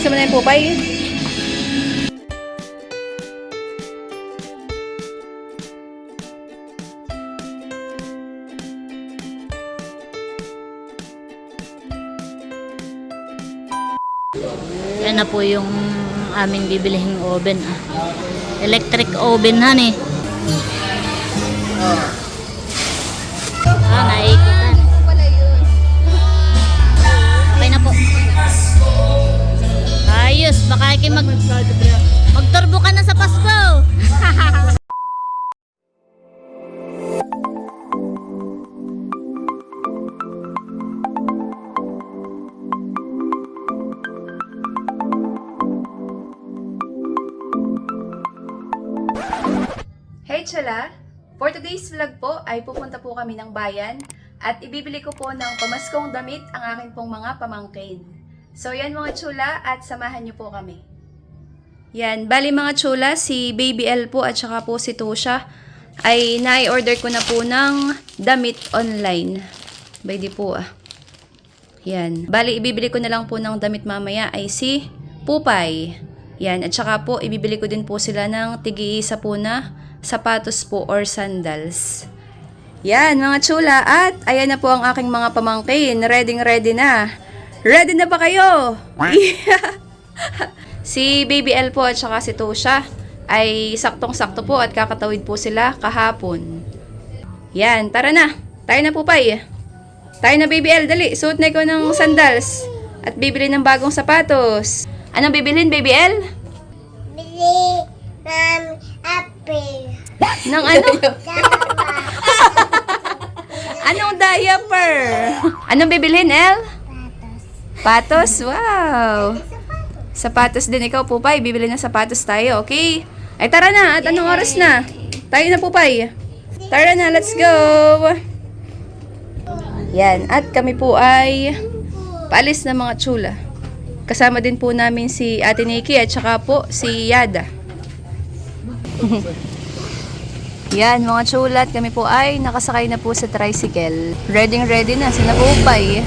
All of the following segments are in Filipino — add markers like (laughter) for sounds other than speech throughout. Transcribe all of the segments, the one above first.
Gusto mo na yung pupay? Yan na po yung aming bibilihing oven. Ah. Electric oven han eh. Kayo mag magturbo ka na sa Pasko. Hey Chala! For today's vlog po ay pupunta po kami ng bayan at ibibili ko po ng pamaskong damit ang aking pong mga pamangkin. So yan mga chula at samahan niyo po kami. Yan, bali mga chula, si Baby L po at saka po si Tosha ay nai-order ko na po ng damit online. By di po ah. Yan. Bali, ibibili ko na lang po ng damit mamaya ay si Pupay. Yan. At saka po, ibibili ko din po sila ng tigi-isa po na sapatos po or sandals. Yan, mga chula. At ayan na po ang aking mga pamangkin. Ready ready na. Ready na ba kayo? (laughs) si Baby L po at saka si Tosha ay saktong-sakto po at kakatawid po sila kahapon. Yan, tara na. Tayo na po pa Tayo na Baby L, dali. Suot na ikaw ng sandals. At bibili ng bagong sapatos. Anong bibilhin, Baby L? Bili ng apple. Ng ano? (laughs) Anong diaper? Anong bibilhin, El? Patos. Wow. Sapatos din ikaw, Pupay. Bibili ng sapatos tayo, okay? Ay, tara na. At anong oras na? Tayo na, Pupay. Tara na, let's go. Yan. At kami po ay paalis na mga chula. Kasama din po namin si Ate Nikki at saka po si Yada. (laughs) Yan, mga chulat, kami po ay nakasakay na po sa tricycle. Ready ready na, sina Pupay.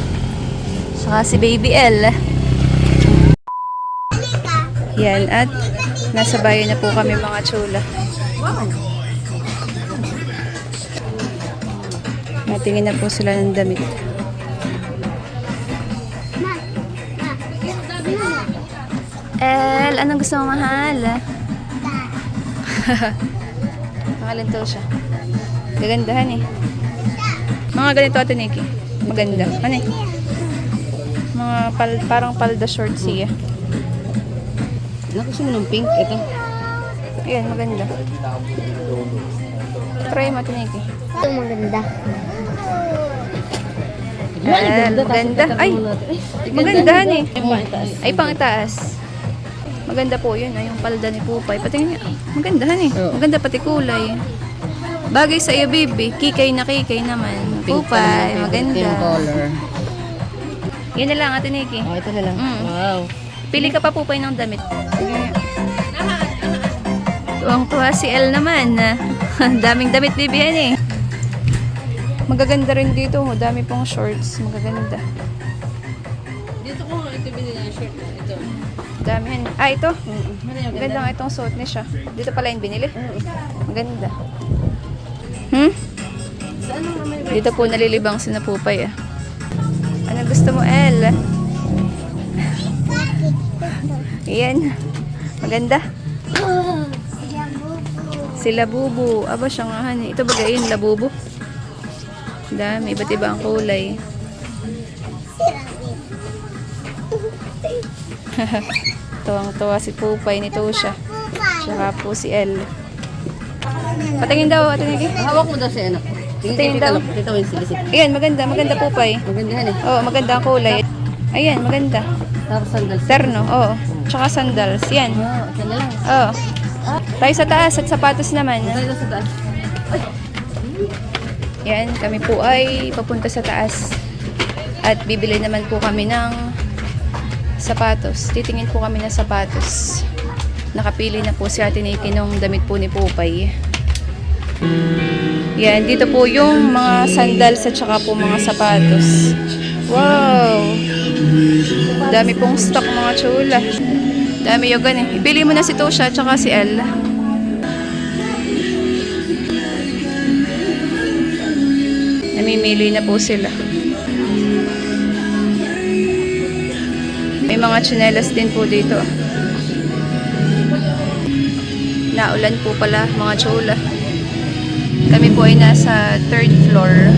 Saka si Baby L. Yan, at nasa bayan na po kami mga chula. Natingin na po sila ng damit. El, anong gusto mo mahal? (laughs) Pangalan to siya. Gagandahan eh. Mga ganito ate Nikki. Maganda. Ano eh? Mga pal, parang palda short siya. Nakusin mo ng pink. Ito. Ayan, maganda. Try mo Nikki. Ito maganda. Ayan, maganda. Ay, magandahan eh. Ay, pang itaas. Maganda po yun, ay yung palda ni Pupay. Pati nga, magandahan eh. Oo. Maganda pati kulay. Bagay sa iyo, baby. Kikay na kikay naman. Pupay, Pink maganda. color. Yan na lang, ate Nikki. Oh, ito na lang. Mm. Wow. Pili ka pa Pupay ng damit. Sige. Tuwang-tuwa si El naman. (laughs) Daming damit bibihan eh. Magaganda rin dito. oh. Dami pong shorts. Magaganda. Dito ko ito binili ng shirt. Ito. Dami. yan. Ah, ito. Yung Maganda nga itong suot niya siya. Dito pala yung binili. Maganda. Hmm? Dito po nalilibang si Napupay ah. Ano gusto mo, El? Iyan. Maganda. Si Labubu. Aba siya nga han. Ito ba gayon, Labubu? Dami. Iba't iba ang kulay. (laughs) Tuwang-tuwa si Pupay ni Tosha. Tsaka po si El. Patingin daw, ate Niki. Hawak mo daw si anak. Tingin Tingin daw. mo yung silisip. Ayan, maganda. Maganda Pupay. Magandahan eh. Oo, maganda ang kulay. Ayan, maganda. Tapos sandals. Terno, oo. Tsaka sandals. Yan. Ito na lang. Oo. Tayo sa taas at sapatos naman. Tayo sa taas. Yan, kami po ay papunta sa taas. At bibili naman po kami ng sapatos. Titingin po kami ng sapatos. Nakapili na po si Ate Nikki nung damit po ni Pupay. Yan, dito po yung mga sandals at saka po mga sapatos. Wow! Dami pong stock mga chula. Dami yogan eh. Ipili mo na si Tosha at saka si El. Namimili na po sila. May mga tsinelas din po dito. Naulan po pala mga chula. Kami po ay nasa third floor.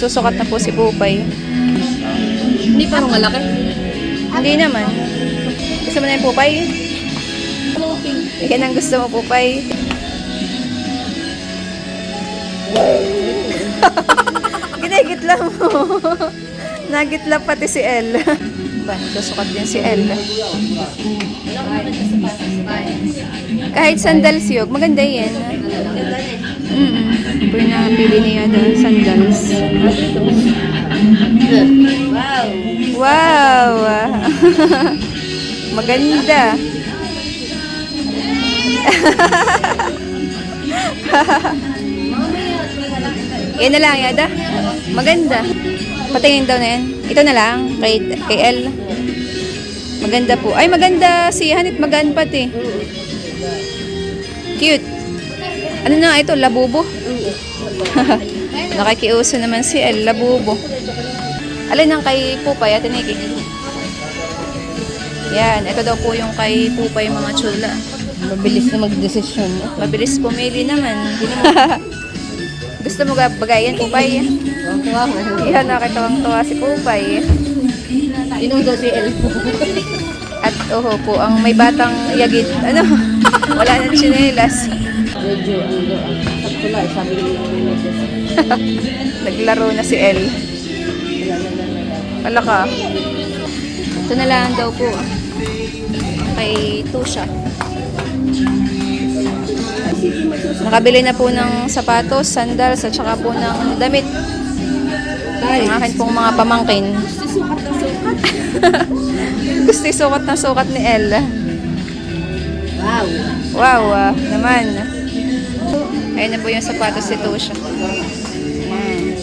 Nagsusukat na po si Pupay. Hindi parang malaki. Hindi naman. Gusto mo na yung Pupay? Yan ang gusto mo, Pupay. (laughs) Ginagitla mo. Nagitla pati si El. Ba, nagsusukat din si El. Kahit sandals yog, maganda yan. Mm-mm. Ito yung napili niya doon, sandals. Wow! (laughs) Maganda. (laughs) Yan na lang, Yada. Maganda. Patingin daw na yan. Ito na lang, kay, kay L. Maganda po. Ay, maganda. Si Hanit magaan pati. Cute. Ano na ito? Labubo? (laughs) Nakikiuso naman si El. Labubo. Alin ang kay Pupay at Niki? Yan. Ito daw po yung kay Pupay mga chula. Mabilis na mag-desisyon. Mabilis pumili naman. Gusto mo ga bagayan, Pupay? Wow. Yan, nakitawang-tawa si Pupay. Inom daw si El. At oho po, ang may batang yagit. Ano? (laughs) Wala nang tsinelas. Medyo ano, sakto lang. Sabi ni (laughs) Naglaro na si El. Wala ka. Ito na lang daw po. Kay Tusha. Nakabili na po ng sapatos, sandals, at saka po ng damit. Ang akin pong mga pamangkin. (laughs) Gusto yung sukat na sukat ni El. Wow. Wow, ah, naman. Ayan na po yung sapatos ni Tosha. Ayan.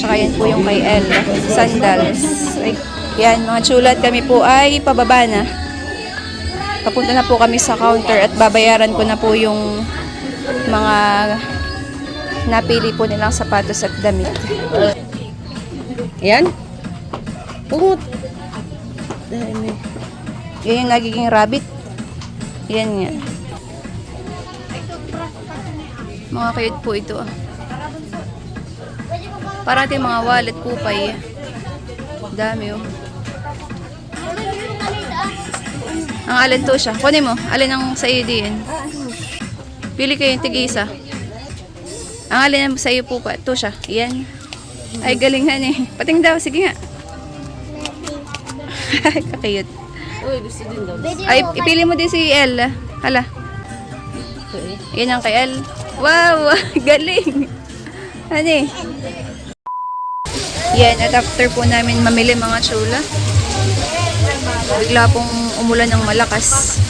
Tsaka yan po yung kay El. Sandals. Yan, mga chulat kami po ay pababa na. Papunta na po kami sa counter at babayaran ko na po yung mga napili po nilang sapatos at damit. Ayan. Pungot. Yan yung nagiging rabbit. Yan nga. Mga cute po ito. Parati mga wallet po pa eh. Dami oh. Ang alin to siya. Kunin mo. Alin ang sa iyo din. Pili kayo yung tig-isa. Ang alin ang sa iyo po pa. To siya. Yan. Ay galingan eh. Pating daw. Sige nga. (laughs) Kakayot. Uy, gusto din daw. Ay, ipili mo din si El. Hala. Yan ang kay El. Wow! (laughs) Galing! Ano eh? Yan, at after po namin mamili mga chula, bigla pong umulan ng malakas.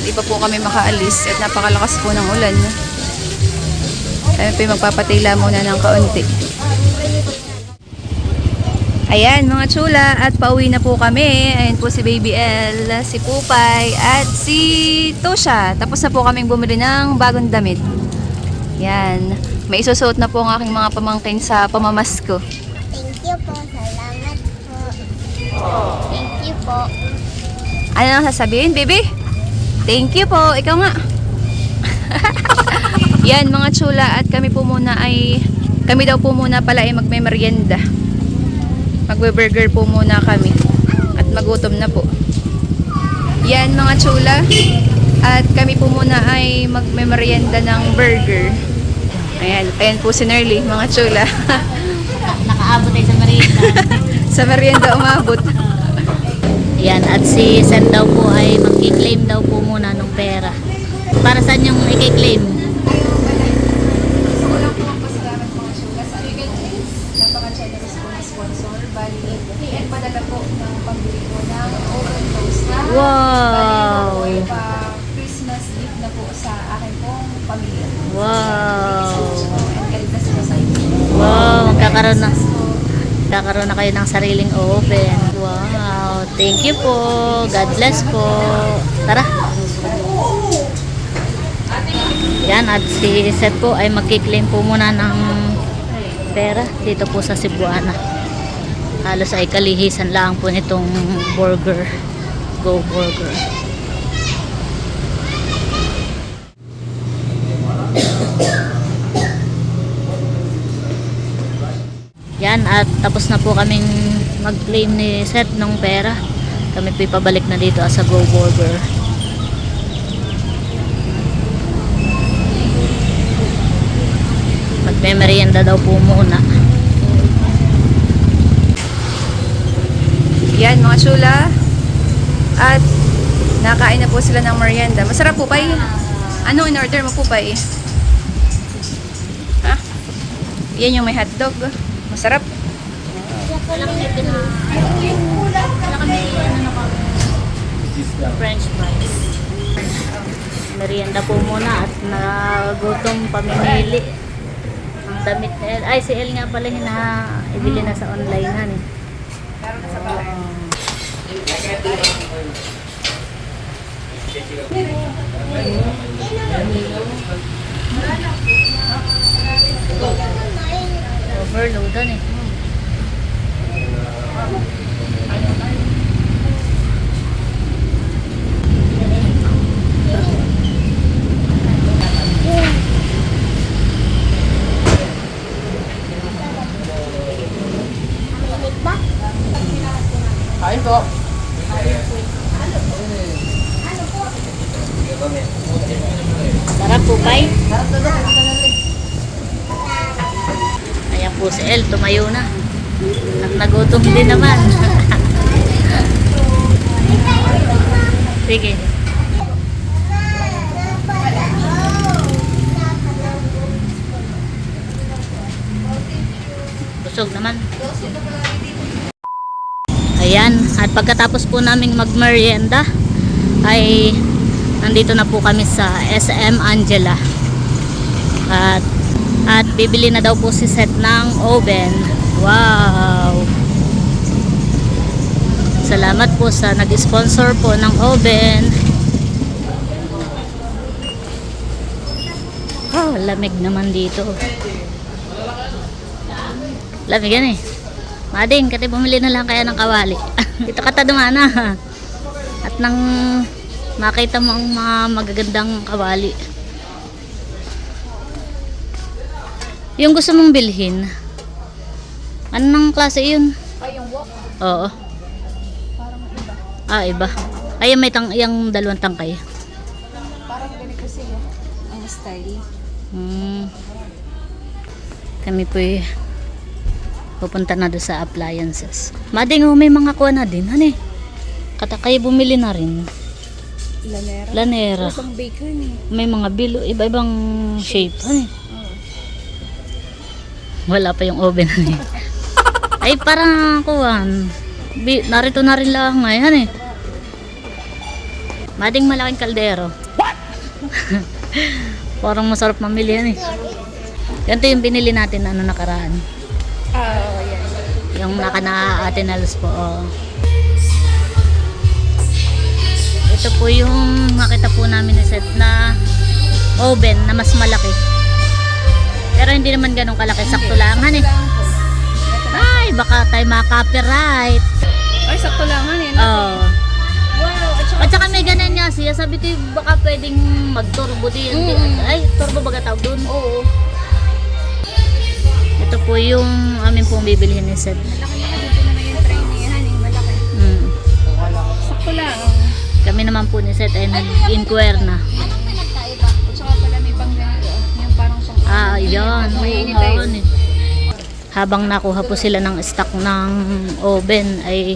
Hindi pa po kami makaalis at napakalakas po ng ulan. Kaya po magpapatila muna ng kaunti. Ayan mga chula at pauwi na po kami. Ayan po si Baby L, si Pupay at si Tosha. Tapos na po kaming bumili ng bagong damit. Yan. May isusuot na po ang aking mga pamangkin sa pamamasko. Thank you po. Salamat po. Thank you po. Ano nang sasabihin, baby? Thank you po. Ikaw nga. (laughs) Yan mga chula at kami po muna ay kami daw po muna pala ay magme-merienda. Magbe-burger po muna kami at magutom na po. Yan mga chula at kami po muna ay magme-merienda ng burger. Ayan, ayan po si Nerly, mga chula. (laughs) Nakaabot tayo sa Marina. (laughs) Sa merienda umabot. Yan, at si Sen daw po ay magki-claim daw po muna ng pera. Para saan yung i-claim? napaka-generous po na sponsor. Bali, 8pm po ng pagbili ko ng overdose na. Wow! Bali, po, Christmas gift na po sa akin pong pamilya. Wow! Wow, kakaroon na kakaroon na kayo ng sariling oven. Wow, thank you po. God bless po. Tara. Yan, at si Seth po ay magkiklaim po muna ng pera dito po sa Cebuana. Halos ay kalihisan lang po nitong burger. Go burger. Yan, at tapos na po kaming mag-claim ni Seth ng pera. Kami po pabalik na dito sa Go Burger. Magme-merienda daw po muna. Yan mga chula. At nakain na po sila ng merienda. Masarap po, Pai. Ano in-order mo po, Pai? Ha? Yan yung may hotdog. Masarap. French fries. Merienda po muna at nagutom pamimili. Damit ni El. Ay, si El nga pala hina ibili na sa online na eh. Meron na sa bahay. Overloadan eh. Kain po. Sarap po, Pai. Ayan po si El, tumayo na. At nagutom din naman. Sige. Busog naman. Ayan, at pagkatapos po naming magmerienda ay nandito na po kami sa SM Angela. At at bibili na daw po si Seth ng oven. Wow! Salamat po sa nag-sponsor po ng oven. Oh, lamig naman dito. Lamig yan eh. Mading, kati bumili na lang kaya ng kawali. (laughs) Dito ka ta dumana. At nang makita mo ang mga magagandang kawali. Yung gusto mong bilhin, anong klase yun? Ay, yung wok. Oo. Parang iba. Ah, iba. Ay, may tang yung dalawang tangkay. Parang ganito sila. Ang style. Hmm. Kami po pupunta na doon sa appliances. Mading, oh, may mga kuha na din. Ano eh? Kata kayo bumili na rin. Lanera. Lanera. Pang bacon eh. May mga bilo, iba-ibang shape. Ano eh? Wala pa yung oven. Ano (laughs) eh? Ay, parang kuwan. Bi, narito na rin lang ngayon eh. Mading malaking kaldero. (laughs) parang masarap mamili yan eh. Ganito yung binili natin ano nakaraan. Yung naka na po. Oh. Ito po yung makita po namin ni Seth na oven na mas malaki. Pero hindi naman ganun kalaki. Sakto lang han eh. Lang po. Ay, baka tayo makaka-copyright. Ay, sakto lang yan. eh. Oh. Wow, at saka may ganun niya siya. Sabi ko baka pwedeng mag-turbo din. Mm. Ay, turbo baga tawag doon. Oo. Ito po yung amin pong bibilihin ni Seth. Mm. Sakto lang. Kami naman po ni Seth ay nag-inquire na. Pang... Ah, init Oo, tayo. ni- Habang nakuha po sila ng stock ng oven ay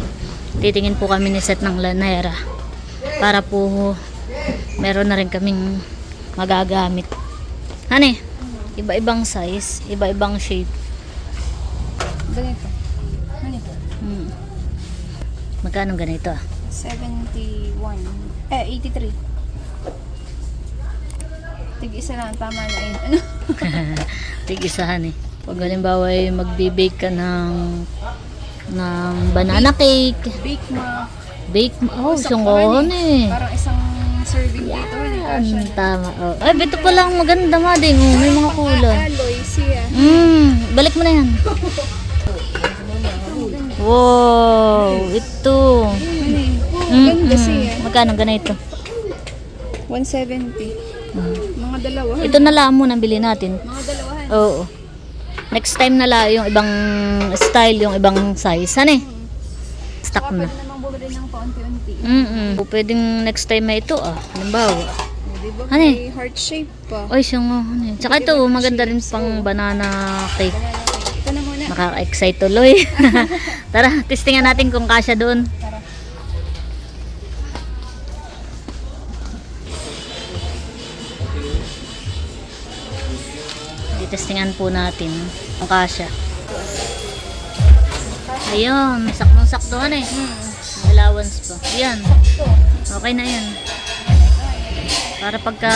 titingin po kami ni Seth ng lanera para po meron na rin kaming magagamit. Hani, iba-ibang size, iba-ibang shape. Ganito. Ganito. Hmm. Magkano ganito? ah? 71. Eh, 83. tig-isa lang, tama na yun. Ano? (laughs) Tig-isahan eh. Pag halimbawa ay magbe-bake ka ng ng banana cake, Bake ma. bake, oh, Sakto isang rin kahon eh. Parang isang serving dito. Hindi kasha. Yan, tama. Oh. Ay, ito pa lang maganda mading. Oh, may mga kulay. Alloy siya. Mm, balik mo na yan. (laughs) Wow, ito. Mm, Ganda mm. siya. Magkano ganito? 170. Mm. Mga dalawahan. Ito na lang muna bili natin. Mga dalawahan. Oo. Next time na lang yung ibang style, yung ibang size. Ano eh? Stock na. pwede namang bumili ng paunti-unti. Mm-mm. Pwedeng next time na ito ah. Halimbawa. Di ba? Ano eh? Heart shape pa. Ay, siya nga. Ano eh. Tsaka ito, maganda rin pang banana cake. Na. Nakaka-excite tuloy. (laughs) Tara, testingan natin kung kasya doon. Testingan po natin kung kasya. Ayun, may sakmong-saktuhan eh. May allowance pa. Yan. Okay na yan. Para pagka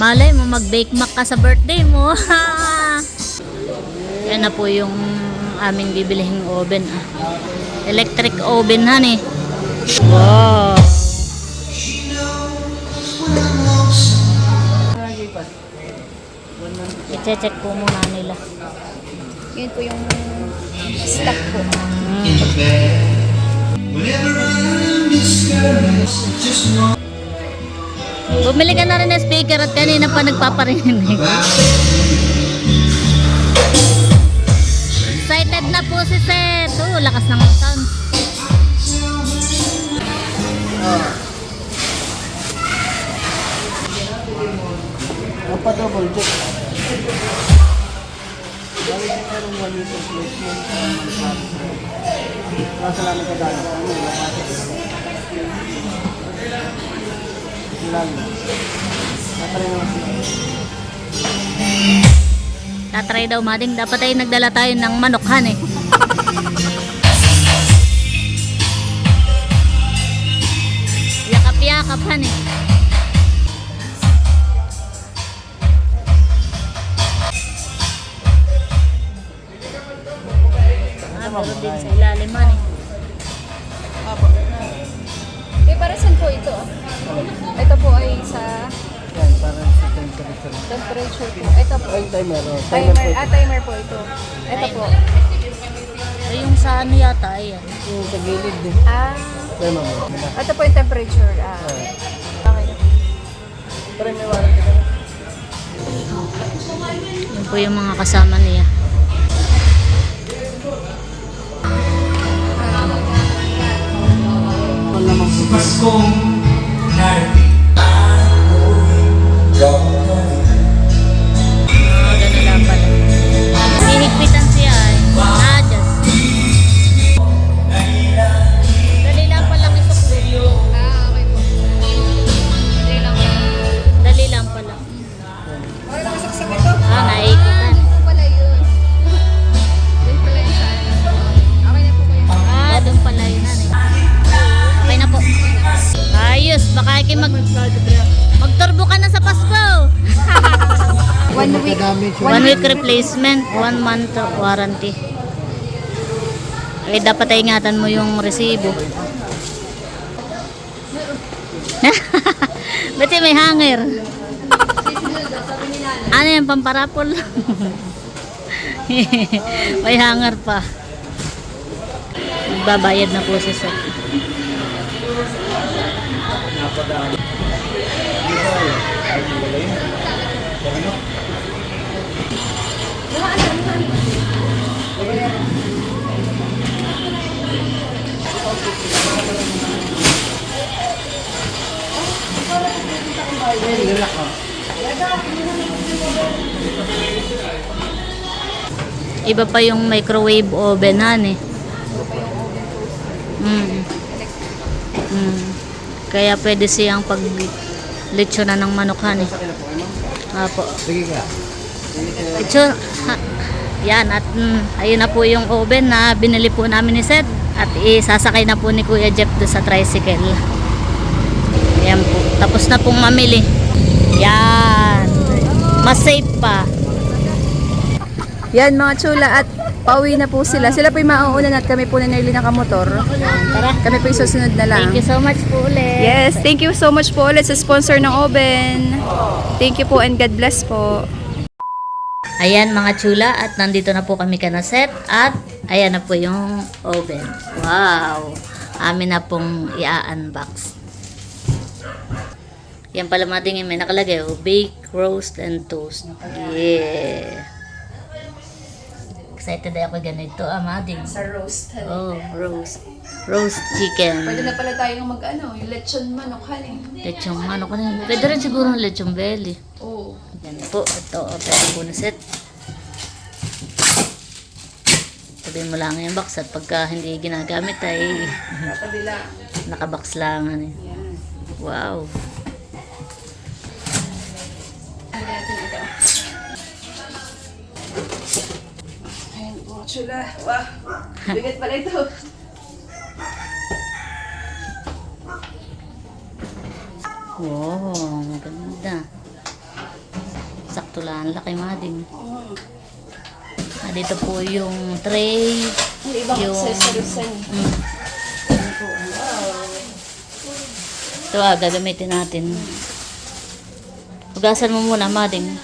malay mo mag-bake mac ka sa birthday mo. (laughs) Yan na po yung aming bibilihing oven. Ah. Electric oven han eh. Wow. I-check po muna nila. Yun po yung stock po. Mm. Bumili ka na rin ng speaker at kanina pa nagpaparinig. (laughs) Excited na po si Seth. Oh, lakas ng sound. Apa double check. Balik yung merong one meter placement sa manufacturer. Nasa lang ka dahil. Ano yung naman sila. Tatry daw mading. Dapat ay nagdala tayo ng manokhan (laughs) eh. Yakap-yakap han eh. Timer. oh. Timer Timer, po. ah, timer po ito. Ito po. Ay, yung sa ano yata, ayan. Yung sa gilid din. Ah, Timer mo. ito po yung temperature. Ah, okay na. Pero may warranty ka. Yun po yung mga kasama niya. Wala month warranty. Eh, dapat ay ingatan mo yung resibo. (laughs) Ba't may hanger? (laughs) ano yung pamparapol? (laughs) may hanger pa. Magbabayad na po si Seth. Iba pa yung microwave oven han eh. Mm. Mm. Kaya pwede siyang pag lechona ng manokhan eh. Apo. Sige ka. Lechon. Yan at mm, ayun na po yung oven na binili po namin ni Seth at isasakay na po ni Kuya Jeff do sa tricycle. Ayan po. Tapos na pong mamili. Yan. Mas safe pa. Yan mga chula at pauwi na po sila. Sila po yung mauuna at kami po na Nerly nakamotor. Tara. Kami po yung susunod na lang. Thank you so much po ulit. Yes, thank you so much po ulit sa sponsor ng Oven. Thank you po and God bless po. Ayan mga chula at nandito na po kami kanaset at ayan na po yung oven. Wow! Amin na pong i-unbox. Yan pala mga tingin may nakalagay oh, bake, roast, and toast. Yeah! Excited ako ganito ah mading. Sa roast, honey. Oh, roast. Roast chicken. Pwede na pala tayong mag ano, yung lechon manok, honey. Lechong ano ka na. Pwede rin siguro ng lechong belly. Oo. Yan po. Ito, open po na set. Sabihin mo lang yung box at pagka hindi ginagamit ay Tatabi lang. nakabox lang. Ano. Yan. Wow. Chula. Wow. Bigat pala ito. Wow, maganda. Sakto lang, laki mading. Ah, dito po yung tray. Yung ibang Yung- accessories. Mm. Ito ah, gagamitin natin. Hugasan mo muna, mading.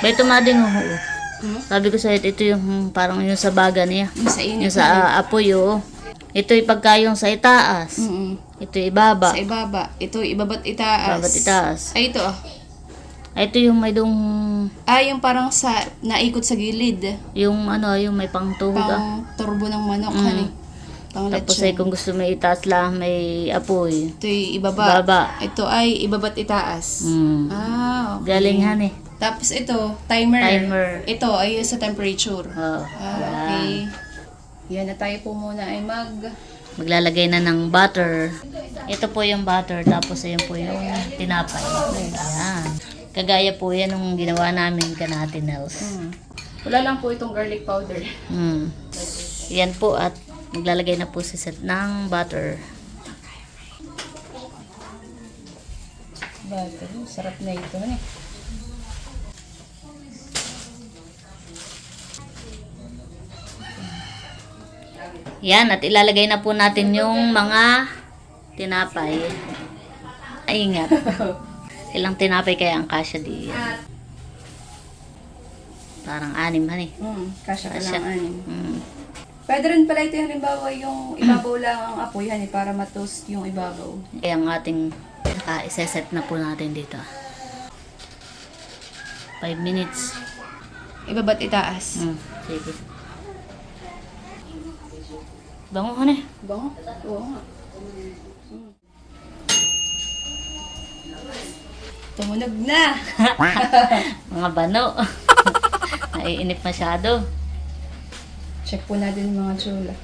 Ba ito, mading, oh. oh. Hmm? Sabi ko sa'yo, ito yung parang yung sa baga niya. Yung sa init. Yung sa ah, apoy, oh. Ito yung pagka yung sa itaas. Mm-mm. Ito yung ibaba. Sa ibaba. Ito, ibabat itaas. Ibabat itaas. Ay, ito ah. Ito yung may dong, Ah, yung parang sa, naikot sa gilid. yung ano, yung may pangtuhog ah. Pang turbo ng manok, Mm. honey. Pang Tapos ay kung gusto may itaas lang, may apoy. Ito yung ibaba. Ibaba. Ito ay ibabat itaas. Mm. Ah, okay. Galing han eh. Tapos ito, timer. Timer. Ito ay sa temperature. Oh, Ah, okay. Yan na tayo po muna ay mag... Maglalagay na ng butter. Ito po yung butter, tapos ayun po yung tinapay. Ayan. Kagaya po yan nung ginawa namin kanatinels. Hmm. Wala lang po itong garlic powder. Mm. Yan po at maglalagay na po si Seth ng butter. Butter. Sarap na ito. Ano? Yan, at ilalagay na po natin yung mga tinapay. Ay, ingat. (laughs) Ilang tinapay kaya ang kasya di? Parang anim, han eh. Hmm, kasya ka Kasya. lang anin. Mm. Pwede rin pala ito yung halimbawa yung ibabaw lang ang apoy hani para matoast yung ibabaw. Kaya ang ating uh, iseset na po natin dito. 5 minutes. Ibabat itaas. Mm. Sige. Bango ka na eh. Bango? Oo nga. Tumunog na! (laughs) Mga bano. (laughs) Naiinip masyado. Check po natin yung mga chula.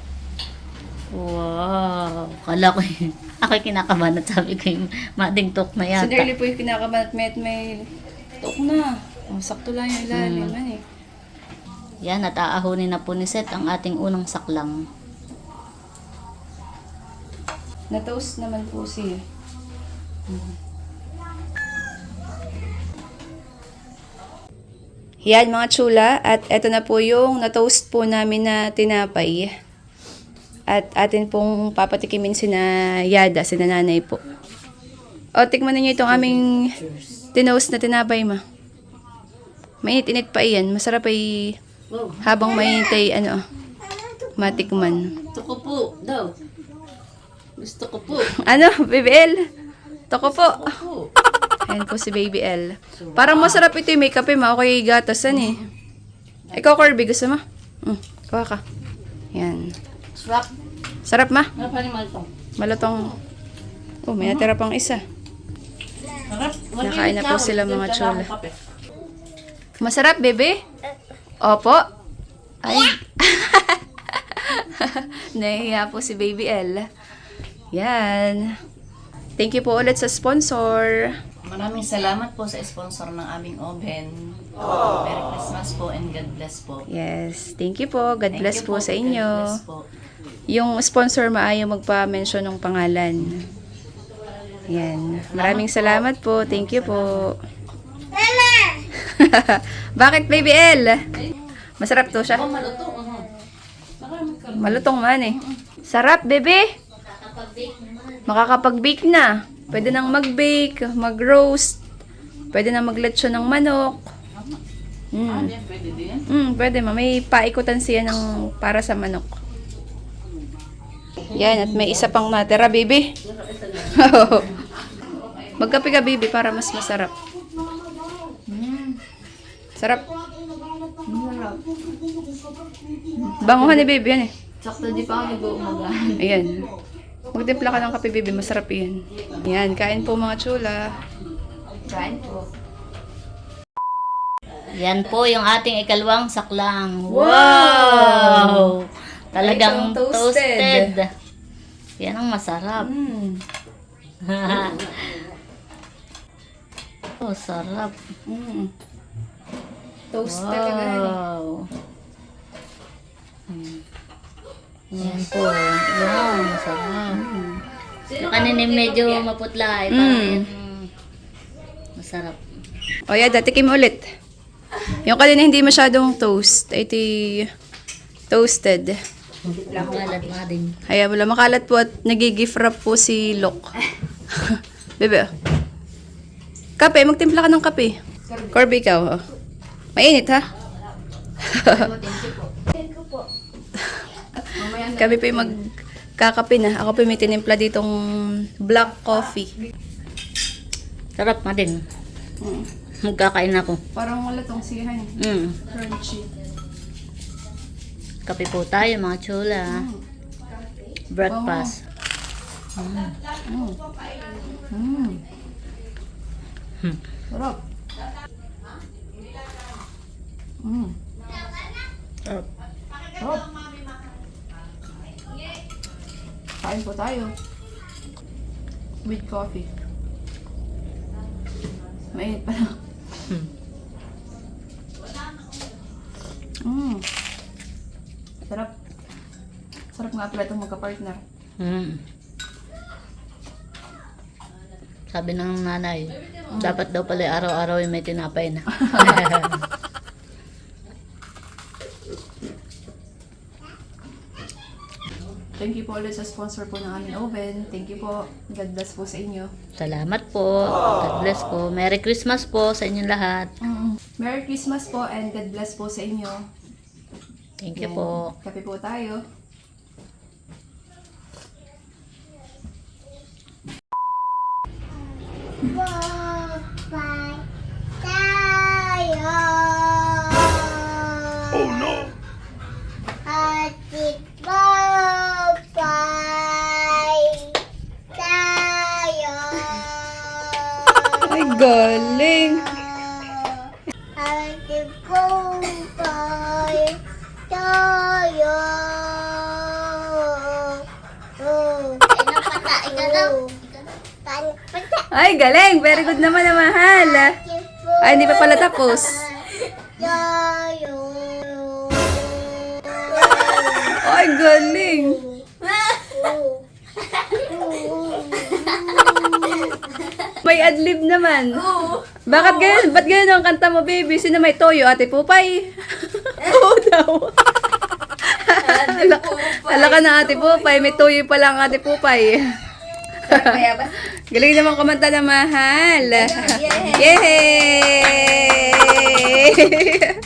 Wow. Kala ko yun. (laughs) Ako kinakabahan at sabi ko yung mading tok na Si yata. Nerly po yung kinakaman at may, may tok na. Oh, sakto lang yung ilalim. Hmm. man eh. Yan, at na po ni Seth ang ating unang saklang. Na-toast naman po siya. Yan mga chula at eto na po yung na-toast po namin na tinapay. At atin pong papatikimin si na Yada, si nanay po. O, tikman ninyo itong aming tinoast na tinapay ma. Mainit-init pa iyan. Masarap ay habang mainit ay ano, matikman. Gusto ko po, daw. Gusto ko po. Ano, Baby L? Toko po. Po. Ayan po si Baby L. Parang masarap ito yung makeup eh, ma. Okay, gatasan eh. Ikaw, Corby, gusto mo? Mm, kuha ka. Yan. Swap. Sarap, ma. Pa ni Maltong? Malutong. Oh, may natira pang isa. Sarap. Nakain na po sila, mga. Kape. Masarap, bebe? Opo. Ay. (laughs) Nahihiya po si Baby L. Yan. Thank you po ulit sa sponsor. Maraming salamat po sa sponsor ng aming oven. Merry Christmas po and God bless po. Yes. Thank you po. God Thank bless you po sa God inyo. bless po. Yung sponsor maayaw magpa-mention ng pangalan. Yan. Maraming salamat po. Thank you po. (laughs) Bakit, Baby L? Masarap to siya. Malutong man eh. Sarap, bebe. Makakapag-bake na. Pwede nang mag-bake, mag-roast. Pwede na magletsyo ng manok. Mm. Pwede din. Mm, pwede ma. May paikutan siya ng para sa manok. Yan, at may isa pang natira, baby. (laughs) Magkape ka, baby, para mas masarap. Mm. Sarap. Banguhan ni baby, yan eh. Sakto di pa ako nag-uumaga. Ayan. Magtimpla ka ng kape, baby. Masarap yan. Yan, kain po mga chula. Kain po. Yan po yung ating ikalawang saklang. Wow! Talagang Ay, itong toasted. toasted. Yan ang masarap. Mm. (laughs) oh, sarap. Mm. Toast talaga. yan eh. Wow. Hmm. Yan po. Wow, masarap. Yung kanina medyo maputla eh. Parang Mm. masarap. O yeah, tikim ulit. Yung kanina hindi masyadong toast. Ito toasted. Kalat mga din. Kaya wala makalat po at nagigif wrap po si Lok. (laughs) Bebe. oh. Kape, magtimpla ka ng kape. Corby ikaw. Oh. Mainit ha? Kami po yung magkakape na. Ako po may tinimpla ditong black coffee. Sarap nga din. Mm. Magkakain ako. Parang wala tong sihan. Mm. Crunchy. Kape po tayo mga chula. Breakfast. Mm. Hmm. Sarap. Mm. Sarap. Sarap. Kain po tayo. With coffee. Mainit pa lang. Hmm. Mm. Sarap. Sarap nga pala itong magka-partner. Mm. Sabi ng nanay, dapat daw pala araw-araw yung may tinapay na. (laughs) Thank you po ulit sa sponsor po ng aming oven. Thank you po. God bless po sa inyo. Salamat po. God bless po. Merry Christmas po sa inyong lahat. Merry Christmas po and God bless po sa inyo. Thank you Yan. po. Kape po tayo. Bye. Pata. Ay, galing! Very good naman na mahal. Ay, hindi pa pala tapos. Ay, galing! May adlib naman. Bakit ganyan? Ba't ganyan ang kanta mo, baby? Sino may toyo? Ate Pupay? (laughs) Oo daw. Ala, ala ka na, Ate Pupay. May toyo pa lang, Ate Pupay. (laughs) Galing naman kumanta na mahal. Yay! (laughs)